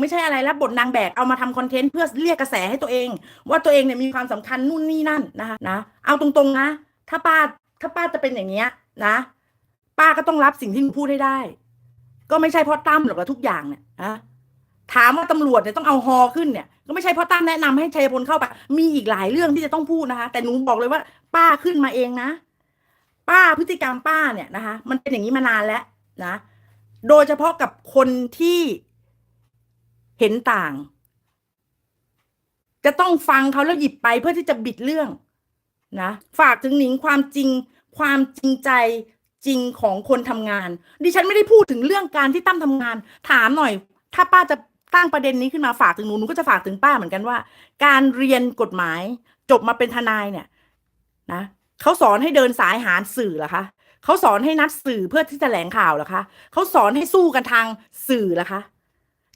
ไม่ใช่อะไรแล้วบทนางแบกเอามาทำคอนเทนต์เพื่อเรียกกระแสให้ตัวเอง ว่าตัวเองเนี่ยมีความสำคัญนู่นนี่นั่นนะคะนะเอาตรงๆนะ ถ้าป้าถ้าป้าจะเป็นอย่างเงี้ยนะ ป้าก็ต้องรับสิ่งที่หนูพูดให้ได้ ก็ไม่ใช่เพราะตั้มหรอกนะทุกอย่างเนี่ยนะถามว่าตำรวจเนี่ยต้องเอาฮอขึ้นเนี่ย ก็ไม่ใช่เพราะตั้มแนะนำให้ชัยพลเข้าไปมีอีกหลายเรื่องที่จะต้องพูดนะคะ แต่หนูบอกเลยว่า ป้าขึ้นมาเองนะ ป้าพฤติกรรมป้าเนี่ยนะคะ มันเป็นอย่างนี้มานานแล้วนะ โดยเฉพาะกับคนที่ เห็นต่าง จะต้องฟังเขาแล้วหยิบไปเพื่อที่จะบิดเรื่องนะฝากถึงหนิงความจริง ความจริงใจจริงของคนทำงาน ดิฉันไม่ได้พูดถึงเรื่องการที่ตั้มทำงาน ถามหน่อย ถ้าป้าจะตั้งประเด็นนี้ขึ้นมาฝากถึงหนูหนูก็จะฝากถึงป้าเหมือนกันว่า การเรียนกฎหมายจบมาเป็นทนายเนี่ยนะเขาสอนให้เดินสายหาสื่อเหรอคะเขาสอนให้นัดสื่อเพื่อที่จะแถลงข่าวเหรอคะเขาสอนให้สู้กันทางสื่อเหรอคะ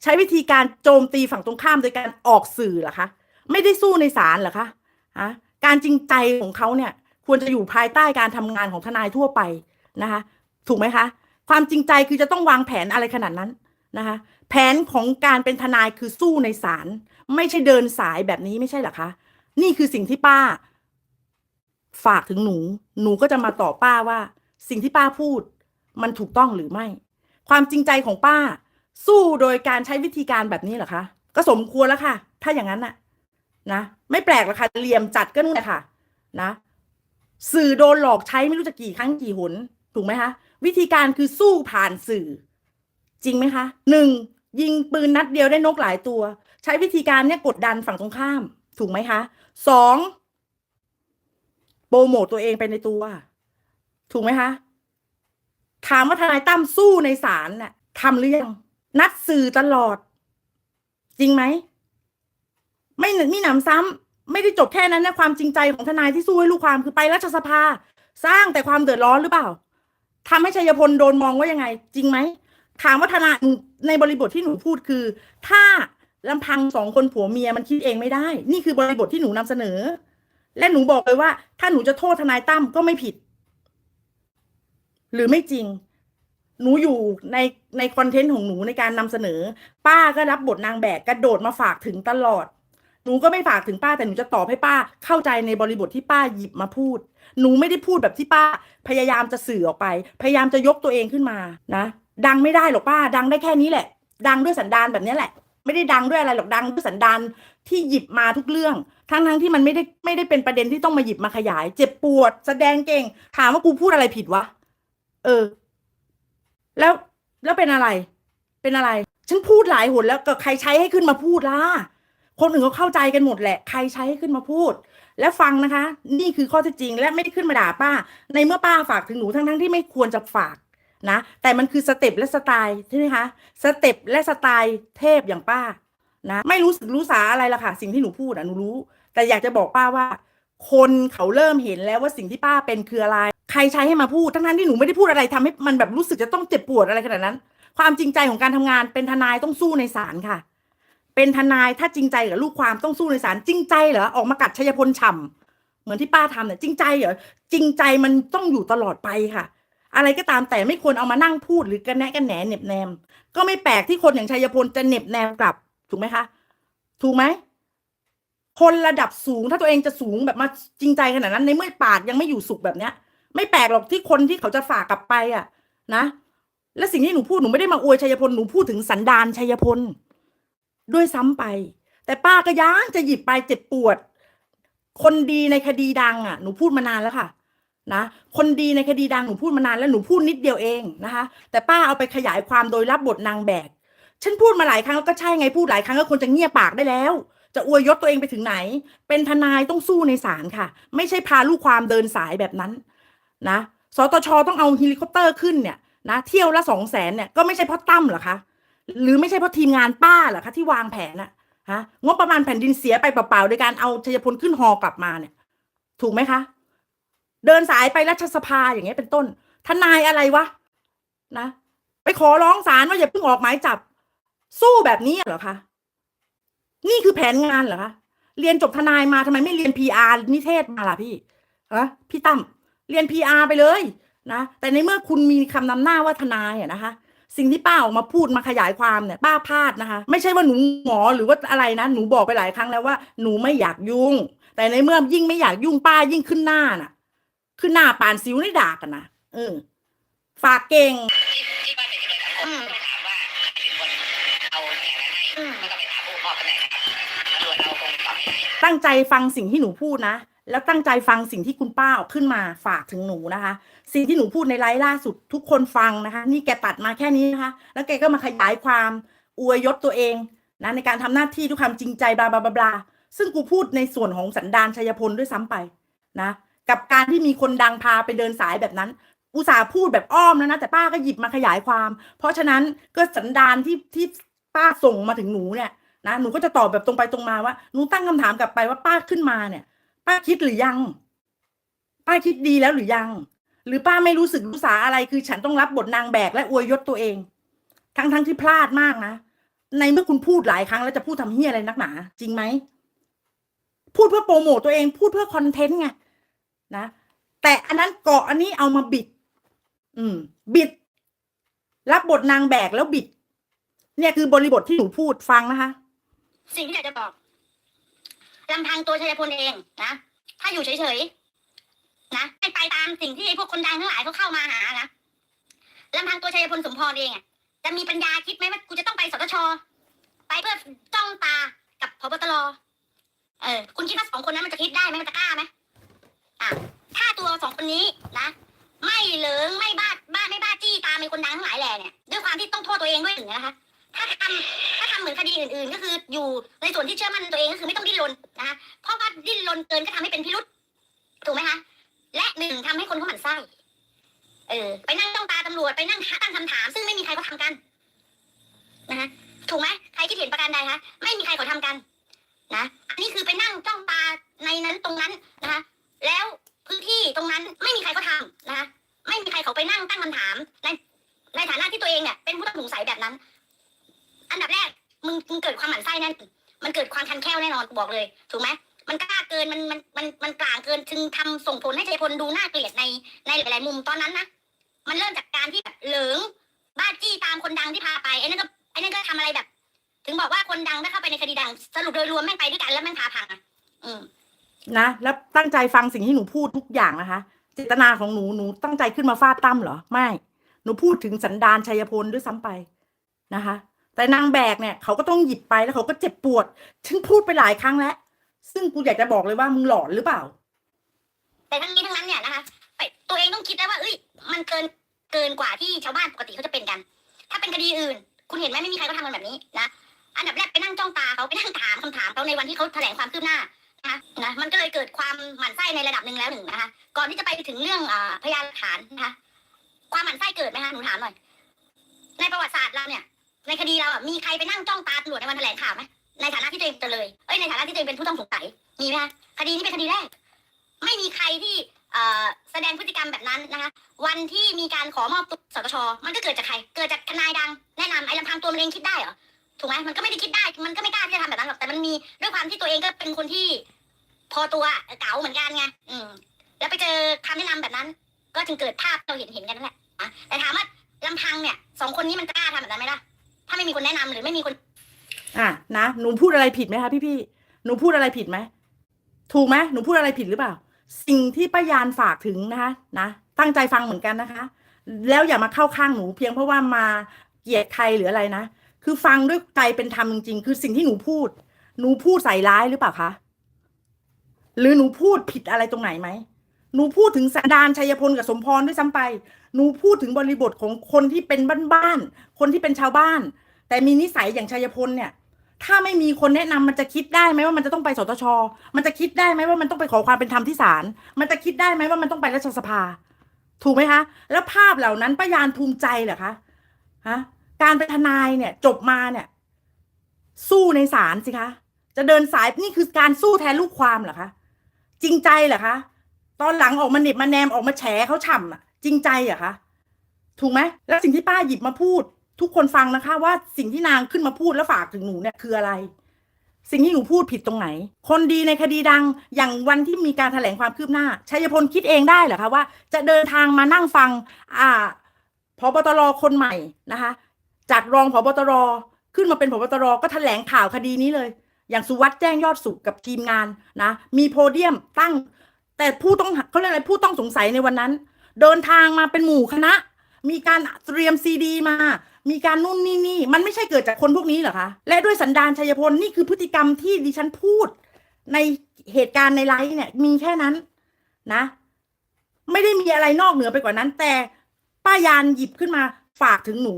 ใช้วิธีการโจมตีฝั่งตรงข้ามโดยการออกสื่อเหรอคะ ไม่ได้สู้ในศาลเหรอคะฮะการจริงใจของเขาเนี่ยควรจะอยู่ภายใต้การทำงานของทนายทั่วไปนะคะ ถูกไหมคะ ความจริงใจคือจะต้องวางแผนอะไรขนาดนั้นนะคะแผนของการเป็นทนายคือสู้ในศาลไม่ใช่เดินสายแบบนี้ไม่ใช่เหรอคะ นี่คือสิ่งที่ป้า ฝากถึงหนู หนูก็จะมาตอบป้าว่า สิ่งที่ป้าพูด มันถูกต้องหรือไม่ ความจริงใจของป้า สู้โดยการใช้วิธีการแบบนี้เหรอคะ ก็สมควรแล้วค่ะ ถ้าอย่างนั้นน่ะนะไม่แปลกหรอกค่ะเหลี่ยมจัดก็นู่นแหละค่ะนะสื่อโดนหลอกใช้ไม่รู้จะกี่ครั้งกี่หนถูกไหมคะวิธีการคือสู้ผ่านสื่อ จริงไหมคะหนึ่งยิงปืนนัดเดียวได้นกหลายตัว ใช้วิธีการเนี่ยกดดันฝั่งตรงข้าม ถูกไหมคะสองโปรโมตตัวเองไปในตัว ถูกไหมคะถามว่าทนายตั้มสู้ในศาลน่ะทำหรือยัง นัดสื่อตลอด จริงไหม ไม่หนึ่งมีหนำซ้ำไม่ได้จบแค่นั้นนะความจริงใจของทนายที่สู้ให้ลูกความคือไปรัฐสภา สร้างแต่ความเดือดร้อนหรือเปล่าทำให้ชัยพลโดนมองว่ายังไง จริงไหมถามว่าทนายในบริบทที่หนูพูดคือ ถ้าลำพังสองคนผัวเมียมันคิดเองไม่ได้ นี่คือบริบทที่หนูนำเสนอ และหนูบอกเลยว่า ถ้าหนูจะโทษทนายตั้มก็ไม่ผิด หรือไม่จริง หนูอยู่ในในคอนเทนต์ของหนูในการนำเสนอ ป้าก็รับบทนางแบกกระโดดมาฝากถึงตลอด หนูก็ไม่ฝากถึงป้าแต่หนูจะตอบให้ป้าเข้าใจในบริบทที่ป้าหยิบมาพูด หนูไม่ได้พูดแบบที่ป้าพยายามจะสื่อออกไป พยายามจะยกตัวเองขึ้นมานะ ดังไม่ได้หรอกป้า ดังได้แค่นี้แหละ ดังด้วยสันดานแบบนี้แหละ ไม่ได้ดังด้วยอะไรหรอกดังด้วยสันดานที่หยิบมาทุกเรื่อง ทั้งทั้งที่มันไม่ได้ไม่ได้เป็นประเด็นที่ต้องมาหยิบมาขยาย เจ็บปวด แสดงเก่งถามว่ากูพูดอะไรผิดวะเออ แล้วแล้วเป็นอะไร เป็นอะไร ฉันพูดหลายหนแล้วก็ใครใช้ให้ขึ้นมาพูดล่ะ คนอื่นเขาเข้าใจกันหมดแหละ ใครใช้ให้ขึ้นมาพูด และฟังนะคะ นี่คือข้อเท็จจริง และไม่ได้ขึ้นมาด่าป้า ในเมื่อป้าฝากถึงหนูทั้งทั้งๆที่ไม่ควรจะฝากนะ แต่มันคือสเต็ปและสไตล์ใช่ไหมคะ สเต็ปและสไตล์เทพอย่างป้านะ ไม่รู้สึกรู้สาอะไรละค่ะ สิ่งที่หนูพูดอะหนูรู้ แต่อยากจะบอกป้าว่า คนเขาเริ่มเห็นแล้วว่าสิ่งที่ป้าเป็นคืออะไร ใครใช้ให้มาพูดทั้งนั้นที่หนูไม่ได้พูดอะไรทำให้มันแบบรู้สึกจะต้องเจ็บปวดอะไรขนาดนั้น ความจริงใจของการทำงานเป็นทนายต้องสู้ในศาลค่ะ เป็นทนายถ้าจริงใจกับลูกความต้องสู้ในศาลจริงใจเหรอออกมากัดชัยพลฉ่ำเหมือนที่ป้าทำเนี่ยจริงใจเหรอจริงใจมันต้องอยู่ตลอดไปค่ะ อะไรก็ตามแต่ไม่ควรเอามานั่งพูดหรือกันแนะกันแหนเน็บแนม ก็ไม่แปลกที่คนอย่างชัยพลจะเน็บแนมกลับถูกไหมคะถูกไหมคนระดับสูงถ้าตัวเองจะสูงแบบมาจริงใจขนาดนั้นในเมื่อปากยังไม่อยู่สุขแบบเนี้ย ไม่แปลกหรอกที่คนที่เขาจะฝากกลับไปอะ นะ และสิ่งที่หนูพูดหนูไม่ได้มาอวยชัยพลหนูพูดถึงสันดานชัยพลด้วยซ้ำไป แต่ป้าก็ยังจะหยิบไปเจ็บปวด คนดีในคดีดังอะ หนูพูดมานานแล้วค่ะ นะคนดีในคดีดังหนูพูดมานานแล้วหนูพูดนิดเดียวเองนะคะ แต่ป้าเอาไปขยายความโดยรับบทนางแบกฉันพูดมาหลายครั้งแล้วก็ใช่ไงพูดหลายครั้งก็ควรจะเงียบปากได้แล้ว จะอวยยศตัวเองไปถึงไหน เป็นทนายต้องสู้ในศาลค่ะ ไม่ใช่พาลูกความเดินสายแบบนั้น นะสตชต้องเอาเฮลิคอปเตอร์ขึ้นเนี่ยนะเที่ยวละสองแสนเนี่ยก็ไม่ใช่เพราะตั้มหรอคะหรือไม่ใช่เพราะทีมงานป้าหรอคะที่วางแผนอะฮะงบประมาณแผ่นดินเสียไปเปล่าๆโดยการเอาชัยพลขึ้นฮอกลับมาเนี่ย ถูกไหมคะ เดินสายไปรัฐสภาอย่างเงี้ยเป็นต้น ทนายอะไรวะนะ ไปขอร้องศาลว่าอย่าเพิ่งออกหมายจับ สู้แบบนี้เหรอคะนี่คือแผนงานเหรอคะเรียนจบทนายมาทำไมไม่เรียน PR นิเทศมาล่ะพี่อะพี่ตั้ม เรียน PR ไปเลยนะแต่ในเมื่อคุณมีคำนำหน้าว่าทนายอะนะคะ สิ่งที่ป้าออกมาพูดมาขยายความเนี่ยป้าพลาดนะคะ ไม่ใช่ว่าหนูหงอหรือว่าอะไรนะ หนูบอกไปหลายครั้งแล้วว่าหนูไม่อยากยุ่ง แต่ในเมื่อยิ่งไม่อยากยุ่งป้ายิ่งขึ้นหน้าน่ะ ขึ้นหน้าปานซิวได้ด่ากันนะเออฝากเก่งที่บ้านเป็นยังไงครับผมก็ไปถามว่าใครเป็นคนเอาแผนนั้นให้ก็ต้องไปถามผู้ปกครองกันแน่นะครับตำรวจเราคงตอบไม่ได้ตั้งใจฟังสิ่งที่หนูพูดนะ แล้วตั้งใจฟังสิ่งที่คุณป้าเอาขึ้นมาฝากถึงหนูนะคะ สิ่งที่หนูพูดในไลฟ์ล่าสุดทุกคนฟังนะคะ นี่แกตัดมาแค่นี้นะคะ แล้วแกก็มาขยายความอวยยศตัวเองนะในการทำหน้าที่ด้วยความจริงใจบลาบลาบลาซึ่งกูพูดในส่วนของสันดานชัยพลด้วยซ้ำไปนะกับการที่มีคนดังพาไปเดินสายแบบนั้นอุตส่าห์พูดแบบอ้อมแล้วนะแต่ป้าก็หยิบมาขยายความ เพราะฉะนั้นก็สันดานที่ที่ป้าส่งมาถึงหนูเนี่ยนะหนูก็จะตอบแบบตรงไปตรงมาว่าหนูตั้งคำถามกลับไปว่าป้าขึ้นมาเนี่ย ป้าคิดหรือยัง ป้าคิดดีแล้วหรือยัง หรือป้าไม่รู้สึกรู้สาอะไรคือฉันต้องรับบทนางแบกและอวยยศตัวเอง ทั้งทั้งที่พลาดมากนะในเมื่อคุณพูดหลายครั้งแล้วจะพูดทำเฮียอะไรนักหนา จริงไหมพูดเพื่อโปรโมตตัวเอง พูดเพื่อคอนเทนต์ไงนะแต่อันนั้นเกาะอันนี้เอามาบิด อืม บิด รับบทนางแบกแล้วบิด เนี่ยคือบริบทที่หนูพูดฟังนะคะ สิ่งที่อยากจะบอก ลำพังตัวชัยพลเองนะ ถ้าอยู่เฉยๆนะไม่ไปตามสิ่งที่ไอ้พวกคนดังทั้งหลายเขาเข้ามาหานะลำพังตัวชัยพลสมพรเองอะจะมีปัญญาคิดไหมว่ากูจะต้องไปสตชไปเพื่อจ้องตากับพบตรเออคุณคิดว่าสองคนนั้นมันจะคิดได้ไหมมันจะกล้าไหมอะถ้าตัวสองคนนี้นะ ไม่เหลิงไม่บ้าบ้าไม่บ้าจี้ตามไอ้คนดังทั้งหลายแหล่เนี่ยด้วยความที่ต้องโทษตัวเองด้วยหนึ่งนะคะ ถ้าทำถ้าทำเหมือนคดีอื่นๆ ก็คืออยู่ในส่วนที่เชื่อมั่นตัวเองก็คือไม่ต้องดิ้นรนนะคะเพราะว่าดิ้นรนเกินก็ทำให้เป็นพิรุษถูกไหมคะและหนึ่งทำให้คนเขาหมั่นไส้เออไปนั่งจ้องตาตำรวจไปนั่งตั้งคำถาม ซึ่งไม่มีใครเขาทำกันนะคะถูกไหมใครคิดเห็นประการใดคะไม่มีใครเขาทำกันนะอันนี้คือไปนั่งจ้องตาในนั้นตรงนั้นนะคะแล้วพื้นที่ตรงนั้นไม่มีใครเขาทำนะคะไม่มีใครเขาไปนั่งตั้งคำถามในในฐานะที่ตัวเองเนี่ยเป็นผู้ต้องสงสัยแบบนั้น อันดับแรกมึงมึงเกิดความหมั่นไส้แน่นมันเกิดความคันแคล่วแน่นอนกูบอกเลยถูกไหมมันกล้าเกินมันมันมันมันกลางเกินจึงทำส่งผลให้ชัยพลดูน่าเกลียดในในหลายๆมุมตอนนั้นนะมันเริ่มจากการที่แบบเหลิงบ้าจี้ตามคนดังที่พาไปไอ้นั่นก็ไอ้นั่นก็ทำอะไรแบบ ถึงบอกว่าคนดังถ้าเข้าไปในคดีดัง สรุปโดยรวมแม่งไปด้วยกันแล้วแม่งพาพังอืมนะแล้วตั้งใจฟังสิ่งที่หนูพูดทุกอย่างนะคะ เจตนาของหนูหนูตั้งใจขึ้นมาฟาดตั้มเหรอไม่ หนูพูดถึงสันดานชัยพลด้วยซ้ำไปนะคะ แต่นางแบกเนี่ยเขาก็ต้องหยิบไปแล้วเขาก็เจ็บปวดฉันพูดไปหลายครั้งแล้ว ซึ่งกูอยากจะบอกเลยว่ามึงหลอนหรือเปล่า แต่ทั้งนี้ทั้งนั้นเนี่ยนะคะไปตัวเองต้องคิดได้วว่าเอ้ยมันเกินเกินกว่าที่ชาวบ้านปกติเขาจะเป็นกัน ถ้าเป็นคดีอื่น คุณเห็นไหมไม่มีใครเขาทำกันแบบนี้นะอันดับแรกไปนั่งจ้องตาเขาไปนั่งถามคำถามเขาในวันที่เขาแถลงความคืบหน้านะคะนะมันก็เลยเกิดความหมั่นไส้ในระดับหนึ่งแล้วหนึ่งนะคะก่อนที่จะไปถึงเรื่องอพยานหลักฐานนะคะความหมั่นไส้เกิดไหมคะหนูถามหน่อยในประวัติศาสตร์เราเนี่ย ในคดีเราอะมีใครไปนั่งจ้องตาตำรวจในวันแถลงข่าวไหมในฐานะที่ตัวเองจะเลยเอ้ยในฐานะที่ตัวเองเป็นผู้ต้องสงสัยมีไหมคะคดีนี้เป็นคดีแรก ไม่มีใครที่เอ่อแสดงพฤติกรรมแบบนั้นนะคะ วันที่มีการขอมอบตัวสตชมันก็เกิดจากใคร เกิดจากทนายดังแนะนำไอ้ลำพังตัวมันเองคิดได้เหรอถูกไหมมันก็ไม่ได้คิดได้ มันก็ไม่กล้าที่จะทำแบบนั้นหรอกแต่มันมีด้วยความที่ตัวเองก็เป็นคนที่ พอตัวเก๋าเหมือนกันไงอืม แล้วไปเจอคำแนะนำแบบนั้น ก็จึงเกิดภาพเราเห็นเห็นกันนั่นแหละอะแต่ถามว่าลำพังเนี่ยสองคนนี้มันกล้าทำแบบนั้นไหมล่ะ ถ้าไม่มีคนแนะนำหรือไม่มีคน อะนะหนูพูดอะไรผิดไหมคะพี่พี่หนูพูดอะไรผิดไหมถูกไหมหนูพูดอะไรผิดหรือเปล่า สิ่งที่ป้ายานฝากถึงนะคะนะตั้งใจฟังเหมือนกันนะคะ แล้วอย่ามาเข้าข้างหนูเพียงเพราะว่ามาเกลียดใครหรืออะไรนะคือฟังด้วยใจเป็นธรรมจริงๆคือสิ่งที่หนูพูด หนูพูดใส่ร้ายหรือเปล่าคะหรือหนูพูดผิดอะไรตรงไหนไหม หนูพูดถึงสันดานชัยพลกับสมพรด้วยซ้ำไป หนูพูดถึงบริบทของคนที่เป็นบ้านๆ คนที่เป็นชาวบ้าน แต่มีนิสัยอย่างชัยพลเนี่ย ถ้าไม่มีคนแนะนำมันจะคิดได้ไหมว่ามันจะต้องไปสตช มันจะคิดได้ไหมว่ามันต้องไปขอความเป็นธรรมที่ศาล มันจะคิดได้ไหมว่ามันต้องไปรัฐสภา ถูกไหมคะ แล้วภาพเหล่านั้นป้ายานภูมิใจเหรอคะ ฮะ การเป็นทนายเนี่ยจบมาเนี่ย สู้ในศาลสิคะ จะเดินสายนี่คือการสู้แทนลูกความเหรอคะ จริงใจเหรอคะ ตอนหลังออกมาเหน็บมาแนมออกมาแฉเขาฉ่ำอะจริงใจเหรอคะถูกไหมแล้วสิ่งที่ป้าหยิบมาพูด ทุกคนฟังนะคะ ว่าสิ่งที่นางขึ้นมาพูดแล้วฝากถึงหนูเนี่ยคืออะไร สิ่งที่หนูพูดผิดตรงไหน คนดีในคดีดังอย่างวันที่มีการแถลงความคืบหน้าชัยพลคิดเองได้เหรอคะว่า จะเดินทางมานั่งฟัง อ่าพบตรคนใหม่นะคะ จากรองพบตรขึ้นมาเป็นพบตรก็แถลงข่าวคดีนี้เลย อย่างสุวัสด์แจ้งยอดสุขกับทีมงานนะ มีโพเดียมตั้ง แต่ผู้ต้องเขาเรียกอะไรผู้ต้องสงสัยในวันนั้น เดินทางมาเป็นหมู่คณะ มีการเตรียมซีดีมา มีการนู่นนี่นี่มันไม่ใช่เกิดจากคนพวกนี้เหรอคะ และด้วยสันดานชัยพลนี่คือพฤติกรรมที่ดิฉันพูด ในเหตุการณ์ในไลฟ์เนี่ย มีแค่นั้นนะ ไม่ได้มีอะไรนอกเหนือไปกว่านั้น แต่ป้ายานหยิบขึ้นมาฝากถึงหนู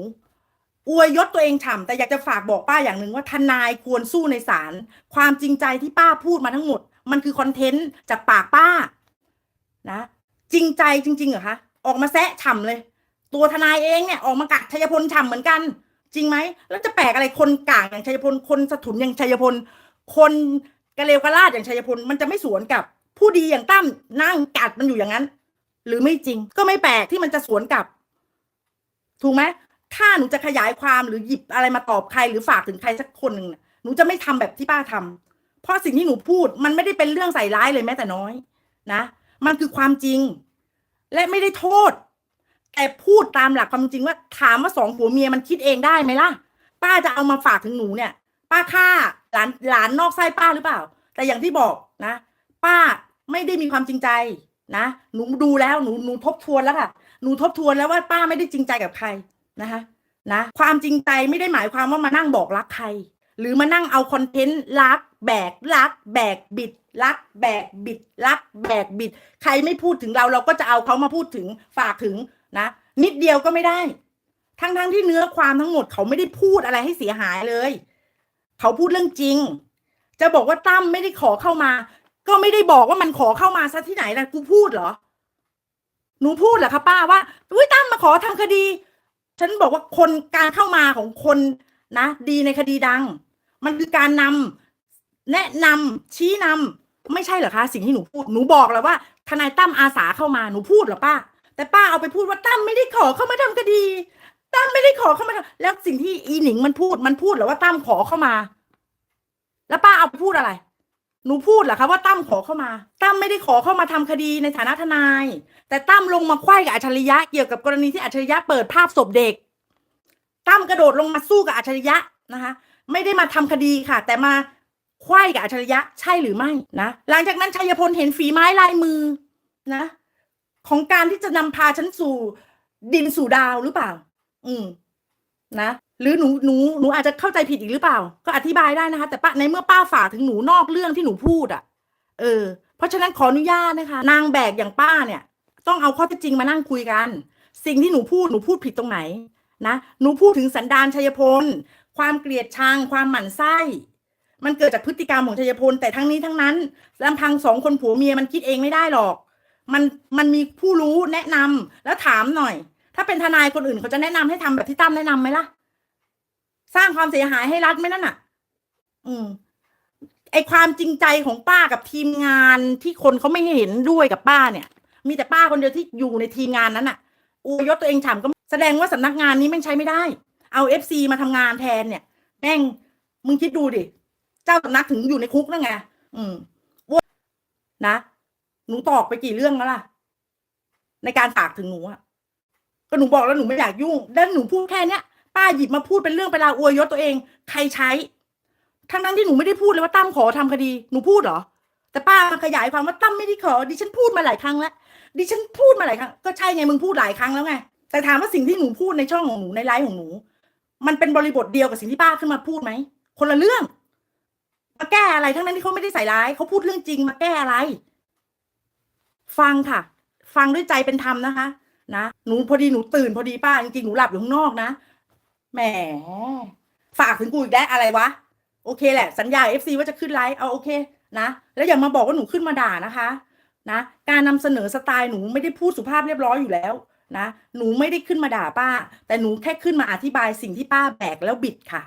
อวยยศตัวเองฉ่ำแต่อยากจะฝากบอกป้าอย่างหนึ่งว่าทนายควรสู้ในศาลความจริงใจที่ป้าพูดมาทั้งหมด มันคือคอนเทนต์จากปากป้านะจริงใจจริงๆเหรอคะออกมาแซะฉ่ำเลย ตัวทนายเองเนี่ยออกมากัดชัยพลฉ่ำเหมือนกัน จริงไหมแล้วจะแปลกอะไรคนกลางอย่างชัยพลคนสถุนอย่างชัยพล คนกระเลวกระลาดอย่างชัยพลมันจะไม่สวนกับผู้ดีอย่างตั้มนั่งกัดมันอยู่อย่างนั้น หรือไม่จริง ก็ไม่แปลกที่มันจะสวนกับ ถูกไหมถ้าหนูจะขยายความหรือหยิบอะไรมาตอบใครหรือฝากถึงใครสักคนหนึ่งหนูจะไม่ทำแบบที่ป้าทำ เพราะสิ่งที่หนูพูดมันไม่ได้เป็นเรื่องใส่ร้ายเลยแม้แต่น้อย นะ มันคือความจริง และไม่ได้โทษ แต่พูดตามหลักความจริงว่า ถามว่าสองผัวเมียมันคิดเองได้ไหมล่ะ ป้าจะเอามาฝากถึงหนูเนี่ย ป้าฆ่าหลานหลานนอกไส้ป้าหรือเปล่า แต่อย่างที่บอกนะ ป้าไม่ได้มีความจริงใจนะหนูดูแล้วหนูหนูทบทวนแล้วค่ะหนูทบทวนแล้วว่าป้าไม่ได้จริงใจกับใครนะคะนะ ความจริงใจไม่ได้หมายความว่ามานั่งบอกรักใคร หรือมานั่งเอาคอนเทนต์รัก แบกรัก แบกบิดรัก แบกบิดรัก แบกบิด ใครไม่พูดถึงเราเราก็จะเอาเขามาพูดถึงฝากถึงนะ นิดเดียวก็ไม่ได้ ทั้งทั้งที่เนื้อความทั้งหมดเขาไม่ได้พูดอะไรให้เสียหายเลย เขาพูดเรื่องจริง จะบอกว่าตั้มไม่ได้ขอเข้ามา ก็ไม่ได้บอกว่ามันขอเข้ามาซะที่ไหนนะกูพูดเหรอหนูพูดเหรอคะป้าว่าอุ้ยตั้มมาขอทำคดี ฉันบอกว่าคนการเข้ามาของคนนะ ดีในคดีดัง มันคือการนำ แนะนำชี้นำไม่ใช่เหรอคะ สิ่งที่หนูพูดหนูบอกแล้วว่า ทนายตั้มอาสาเข้ามาหนูพูดเหรอป้า แต่ป้าเอาไปพูดว่าตั้มไม่ได้ขอเข้ามาทำคดีตั้มไม่ได้ขอเข้ามาแล้วสิ่งที่อีหนิงมันพูดมันพูดเหรอว่าตั้มขอเข้ามา แล้วป้าเอาไปพูดอะไร หนูพูดเหรอคะว่าตั้มขอเข้ามาตั้มไม่ได้ขอเข้ามาทำคดีในฐานะทนาย แต่ตั้มลงมาไขว้กับอัจฉริยะเกี่ยวกับกรณีที่อัจฉริยะเปิดภาพศพเด็กตั้มกระโดดลงมาสู้กับอัจฉริยะนะคะ ไม่ได้มาทำคดีค่ะ แต่มา ไขว้กับอัจฉริยะใช่หรือไม่นะ หลังจากนั้นชัยพลเห็นฝีไม้ลายมือนะ ของการที่จะนำพาฉันสู่ดินสู่ดาวหรือเปล่า อืม นะ หรือหนูหนูหนูอาจจะเข้าใจผิดอีกหรือเปล่า ก็อธิบายได้นะคะ แต่ป้าในเมื่อป้าฝากถึงหนูนอกเรื่องที่หนูพูดอะ เออ เพราะฉะนั้นขออนุญาตนะคะ นางแบกอย่างป้าเนี่ย ต้องเอาข้อเท็จจริงมานั่งคุยกัน สิ่งที่หนูพูดหนูพูดผิดตรงไหนนะ หนูพูดถึงสันดานชัยพล ความเกลียดชัง ความหมั่นไส้ มันเกิดจากพฤติกรรมของชัยพลแต่ทั้งนี้ทั้งนั้นลำพังสองคนผัวเมียมันคิดเองไม่ได้หรอก มันมันมีผู้รู้แนะนำแล้วถามหน่อย ถ้าเป็นทนายคนอื่นเขาจะแนะนำให้ทำแบบที่ตั้มแนะนำไหมล่ะ สร้างความเสียหายให้รัฐไหมนั่นน่ะ อืมไอความจริงใจของป้ากับทีมงานที่คนเขาไม่เห็นด้วยกับป้าเนี่ย มีแต่ป้าคนเดียวที่อยู่ในทีมงานนั้นน่ะอวยยศตัวเองฉ่ำก็แสดงว่าสำนักงานนี้แม่งใช้ไม่ได้ เอาเอฟซีมาทำงานแทนเนี่ย แม่งมึงคิดดูดิ เจ้าสำนักถึงอยู่ในคุกนั่นไงอืมว่านะหนูตอกไปกี่เรื่องแล้วล่ะ ในการฝากถึงหนูอะก็หนูบอกแล้วหนูไม่อยากยุ่งแล้วหนูพูดแค่เนี้ยป้าหยิบมาพูดเป็นเรื่องเป็นราวอวยยศตัวเอง ใครใช้ ทั้งนั้นที่หนูไม่ได้พูดเลยว่าตั้มขอทำคดี หนูพูดเหรอ แต่ป้ามาขยายความว่าตั้มไม่ได้ขอ ดิฉันพูดมาหลายครั้งแล้ว ดิฉันพูดมาหลายครั้ง ก็ใช่ไงมึงพูดหลายครั้งแล้วไง แต่ถามว่าสิ่งที่หนูพูดในช่องของหนูในไลฟ์ของหนู มันเป็นบริบทเดียวกับสิ่งที่ป้าขึ้นมาพูดไหม คนละเรื่อง มาแก้อะไร ทั้งนั้นที่เขาไม่ได้ใส่ร้ายเขาพูดเรื่องจริงมาแก้อะไร ฟังค่ะ ฟังด้วยใจเป็นธรรมนะคะ นะหนูพอดีหนูตื่นพอดีป้าจริงๆหนูหลับอยู่ข้างนอกนะแหมฝากถึงกูอีกได้อะไรวะ โอเคแหละ สัญญาเอฟซีว่าจะขึ้นไลฟ์เอาโอเค นะแล้วอย่ามาบอกว่าหนูขึ้นมาด่านะคะนะการนำเสนอสไตล์หนูไม่ได้พูดสุภาพเรียบร้อยอยู่แล้วนะหนูไม่ได้ขึ้นมาด่าป้า แต่หนูแค่ขึ้นมาอธิบายสิ่งที่ป้าแบกแล้วบิดค่ะ